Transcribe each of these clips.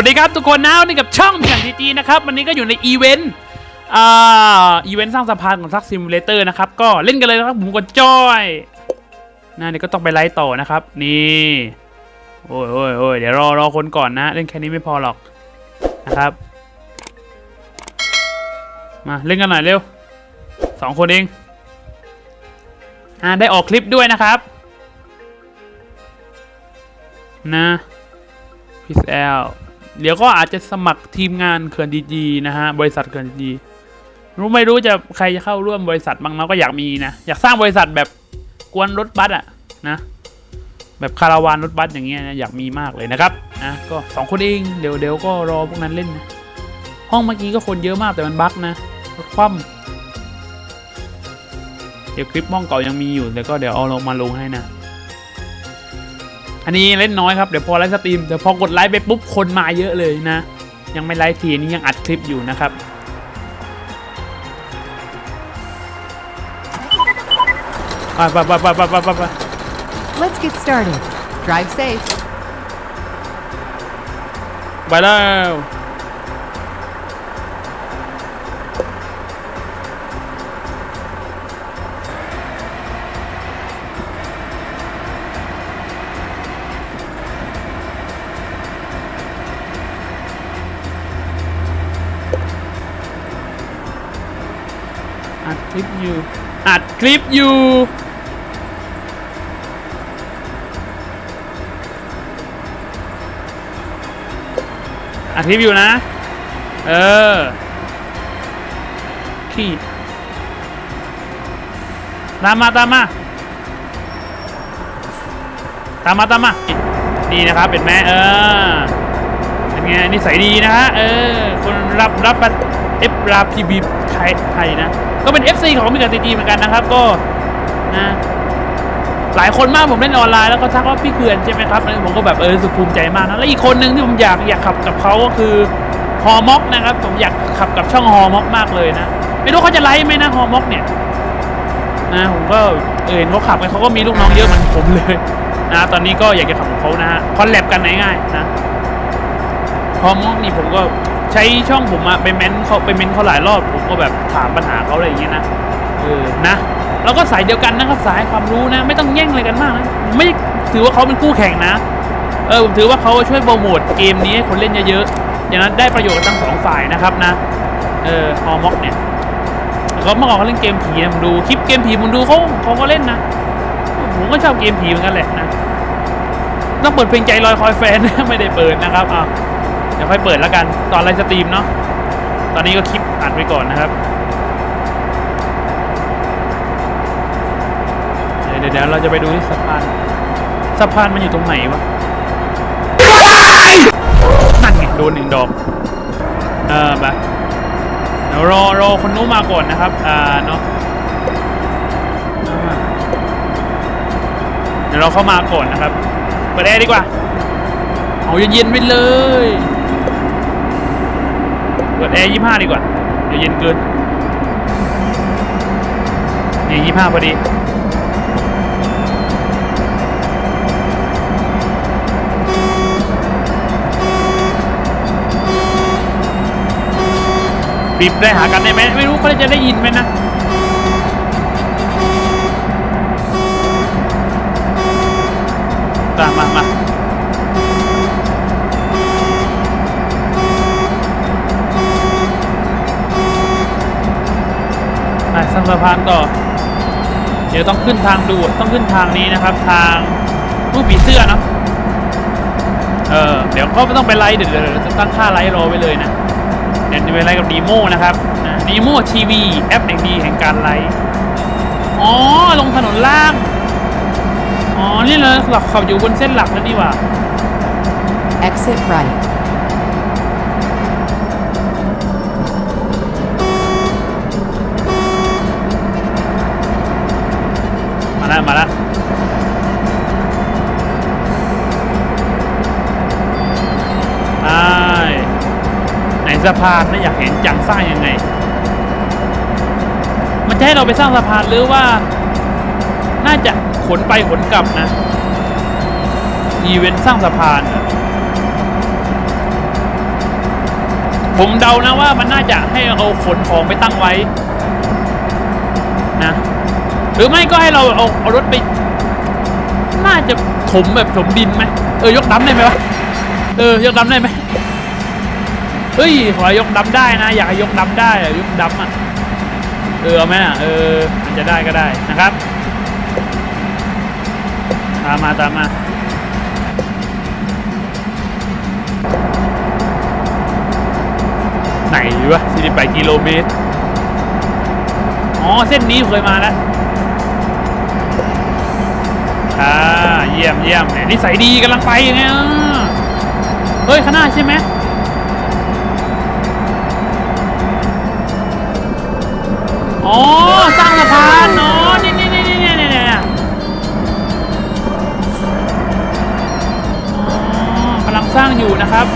สวัสดีครับทุกคนนะวันนี้กับช่องมีกันทีจีนะครับวันนี้ก็อยู่ในอีเวนต์อ่าอีเวนต์สร้างสะพานของทักซิมูเลเตอร์นะครับก็เล่นกันเลยนะครับผมกดจอยนะเดี๋ยก็ต้องไปไลฟ์ต่อนะครับนี่โอ้ยโอ้ยโอ้ยเดี๋ยวรอรอคนก่อนนะ เล่นแค่นี้ไม่พอหรอกนะครับมาเล่นกันหน่อยเร็วสองคนเองอ่าได้ออกคลิปด้วยนะครับ นะพีซแอล เดี๋ยวก็อาจจะสมัครทีมงานเขื่อนดีจีนะฮะบริษัทเขื่อนดีรู้ไม่รู้จะใครจะเข้าร่วมบริษัทบ้างเราก็อยากมีนะอยากสร้างบริษัทแบบกวนรถบัสอะนะ แบบคาราวานรถบัสอย่างเงี้ยนะอยากมีมากเลยนะครับนะก็สองคนเองเดี๋ยวเดี๋ยวก็รอพวกนั้นเล่นนะห้องเมื่อกี้ก็คนเยอะมากแต่มันบั๊กนะรถคว่ำเดี๋ยวคลิปห้องเก่ายังมีอยู่แต่ก็เดี๋ยวเอาลงมาลงให้นะ อันนี้เล่นน้อยครับ เดี๋ยวพอไลฟ์สตรีมเดี๋ยวพอกดไลฟ์ไปปุ๊บคนมาเยอะเลยนะ ยังไม่ไลฟ์ทีนี้ยังอัดคลิปอยู่นะครับไปไปไปไปไปไปไป Let's get started. Drive safe. ไปแล้ว อัดคลิปอยู่ อัดคลิปอยู่ อัดคลิปอยู่นะ เออ ขี้ตามมาตามมาตามมาตามมานี่นะครับเป็นแม่เออเป็นไงนิสัยดีนะฮะเออคนรับรับบัตรเอฟราพีบี ไทยไทยนะ ก็เป็น FC ของมิกาตีจีเหมือนกันนะครับ ก็นะหลายคนมากผมเล่นออนไลน์แล้วก็ทักว่าพี่เขื่อนใช่ไหมครับผมก็แบบเออสึกภูมิใจมากนะแล้วอีกคนหนึ่งที่ผมอยากอยากขับกับเขาก็คือฮอม็อกนะครับ ผมอยากขับกับช่องฮอม็อกมากเลยนะไม่รู้เขาจะไลฟ์ไหมนะฮอม็อกเนี่ยนะผมก็เออเห็นเขาขับกันเขาก็มีลูกน้องเยอะเหมือนผมเลยนะตอนนี้ก็อยากจะขับกับเขานะฮะคอนแลบกันง่ายๆนะฮอม็อกนี่ผมก็ ใช้ช่องผมอะไปเม้นเขาไปเม้นเขาหลายรอบผมก็แบบถามปัญหาเขาอะไรอย่างเงี้ยนะเออนะเราก็สายเดียวกันนะครับสายความรู้นะ ไม่ต้องแย่งอะไรกันมากนะไม่ถือว่าเขาเป็นคู่แข่งนะเออผมถือว่าเขาช่วยโปรโมทเกมนี้ให้คนเล่นเยอะๆอย่างนั้นได้ประโยชน์กันทั้งสองฝ่ายนะครับนะเออฮอม็อกเนี่ยเขาเมื่อก่อนเขาเล่นเกมผีนะผมดูคลิปเกมผีผมดูเขาเขาก็เล่นนะผมก็ชอบเกมผีเหมือนกันแหละนะต้องเปิดเพลงใจลอยคอยแฟนไม่ได้เปิดนะครับอะเดี๋ยวค่อยเปิดแล้วกันตอนไลฟ์สตรีมเนาะตอนนี้ก็คลิปอัดไปก่อนนะครับเดี๋ยวเดี๋ยวเราจะไปดูที่สะพานสะพานมันอยู่ตรงไหนวะนั่นไงโดนหนึ่งดอกเออไปเดี๋ยวรอรอคนนู้นมาก่อนนะครับอ่าเนาะเดี๋ยวเราเข้ามาก่อนนะครับเปิดแอร์ดีกว่าเอาเย็นๆไปเลย ปิดแอร์ยี่ห้าดีกว่า เดี๋ยวเย็นเกินนี่ยี่ห้าพอดีบีบได้หากันได้ไหมไม่รู้เขาจะได้ยินไหมนะตามมามาไปสร้างสะ พานต่อ เดี๋ยวต้องขึ้นทางดูต้องขึ้นทางนี้นะครับ ทางรูปผีเสื้อนะเออเดี๋ยวก็ไม่ต้องไปไลฟ์เดี๋ยวจะตั้งค่าไลฟ์รอไว้เลยนะเดี๋ยวจะไปไลฟ์กับดีโมนะครับดีโมทีวีแอปแห่งดีแห่งการไลฟ์อ๋อลงถนนล่างอ๋อนี่เลยหลักขับอยู่บนเส้นหลักแล้วนี่ว่า Exit right. มาแล้วมาแล้วใช่ไหนสะพานนะอยากเห็นจังสร้างยังไง มันจะให้เราไปสร้างสะพานหรือว่า น่าจะขนไปขนกลับนะ อีเวนต์สร้างสะพานเหรอผมเดานะว่ามันน่าจะให้เอาขนของไปตั้งไว้ นะ หรือไม่ก็ให้เราเอาเอารถไป น่าจะถมแบบถมดินไหมเออยกดำได้ไหมวะเออยกดำได้ไหมเฮ้ยขอยกดำได้นะ อยากยกดำได้อะยกดำอะเออเอาไหมอะเออมันจะได้ก็ได้นะครับตามมาตามมาไหนวะ48กิโลเมตร อ๋อ เส้นนี้เคยมาแล้ว อ่าเยี่ยมเยี่ยมเนี่ยนิสัยดีกำลังไปไงอะเฮ้ย ข้างหน้าใช่ไหมอ๋อ สร้างสะพานอ๋อนี่นี่นี่นี่นี่นี่นี่กำลังสร้างอยู่นะครับ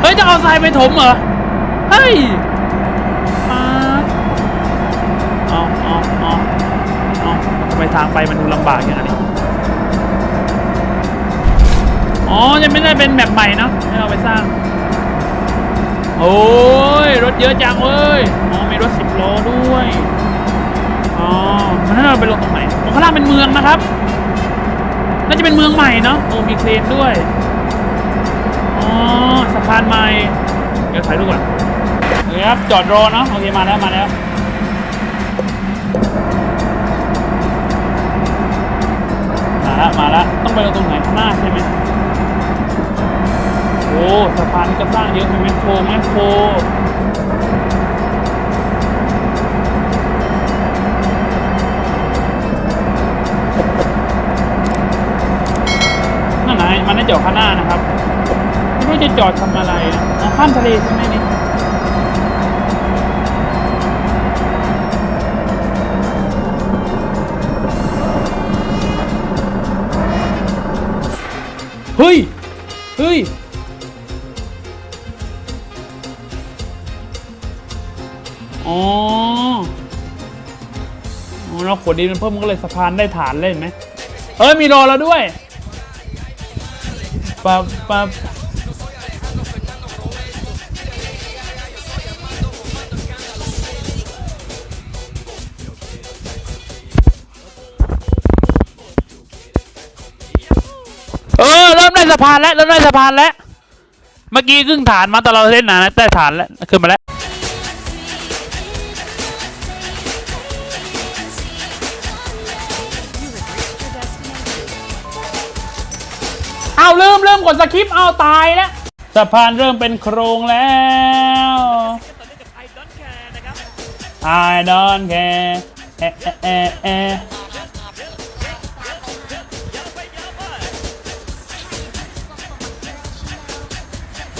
เฮ้ย จะเอาทรายไปถมเหรอ เฮ้ยมาเอาเอาเอาเอทำไมทางไปมันดูลำบากอย่างนี้ อ๋อจะไม่ได้เป็นแบบใหม่เนอะให้เราไปสร้าง โอ้ยรถเยอะจังเว้ยอ๋อมีรถสิบล้อด้วยอ๋อมันให้เราไปลงตรงไหนตรงข้างล่างเป็นเมืองนะครับน่าจะเป็นเมืองใหม่เนาะโอ้มีเครนด้วยอ๋อสะพานใหม่เดี๋ยวถ่ายรูปก่อนเดี๋ยวครับจอดรอเนาะโอเคมาแล้วมาแล้วมาล้วมาล้วต้องไปลงตรงไหนข้างหน้าใช่ไหม โอ้สะพานก็สร้างเยอะมีแมคโครแมคโครนั่นไหนมันได้จอดข้างหน้านะครับไม่รู้จะจอดทำอะไรนะอ๋อข้ามทะเลใช่ไหมนี่เฮ้ย เฮ้ย อ๋ออ๋อเราขนดินมันเพิ่มมันก็เลยสะพานได้ฐานเล่นไหมเอ้ยมีรอเราด้วยปั๊บปั๊บเออเริ่มได้สะพานแล้วเริ่มได้สะพานแล้ว เมื่อกี้ครึ่งฐานมาตอนเราเล่นนะได้ฐานแล้วขึ้นมาแล้ว เอาเริ่มเริ่มกดสคริปต์เอาตายแล้วสะพานเริ่มเป็นโครงแล้ว I don't care เอะเอะเอะเอะ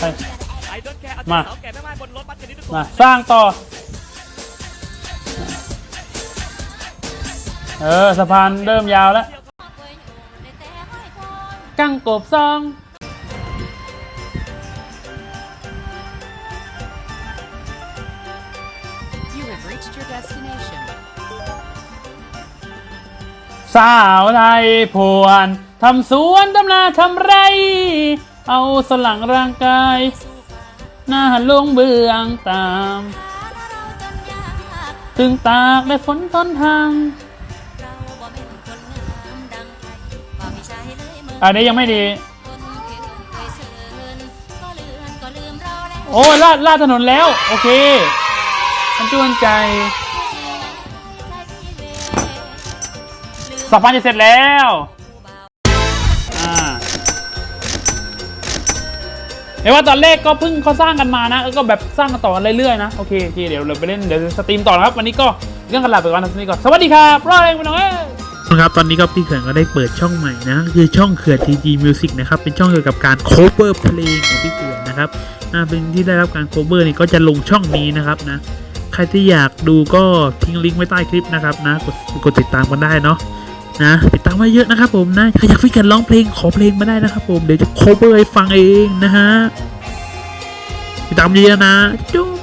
ไปไอ้ดอนแกเอามาเสาแก่แม่ไม้บนรถบัสคันนี้ทุกคนมาสร้างต่อ เออสะพานเริ่มยาวแล้ว กั้งกบซอง You have reached your destination. สาวไทยพวนทำสวนทำนาทำไร เอาสลังร่างกาย หน้าลงเบืองตาม ถึงตากและฝนทนทาง อันนี้ยังไม่ดี โอ้ลาดลาดถนนแล้ว โอเคมันจวนใจสะพานจะเสร็จแล้วอ่าเห็นว่าตอนแรกก็เพิ่งเขาสร้างกันมานะแล้วก็แบบสร้างกันต่อกันเรื่อยๆนะ โอเคโอเคเดี๋ยวเราไปเล่นเดี๋ยวสตรีมต่อนะครับ วันนี้ก็เรื่องกันลาไปก่อนนะสวัสดีก่อนสวัสดีครับรอเองไปหน่อย ครับตอนนี้ก็พี่เขื่อนก็ได้เปิดช่องใหม่นะคือช่องเขื่อน TG Music นะครับเป็นช่องเกี่ยวกับการ cover เพลงของพี่เขื่อนนะครับอ่าเป็นที่ได้รับการ cover นี่ก็จะลงช่องนี้นะครับนะใครที่อยากดูก็ทิ้งลิงก์ไว้ใต้คลิปนะครับนะกดกดติดตามกันได้เนาะนะติดตามไว้เยอะนะครับผมนะใครอยากพี่เขื่อนร้องเพลงขอเพลงมาได้นะครับผมเดี๋ยวจะ cover ให้ฟังเองนะฮะติดตามเยอะนะจุ๊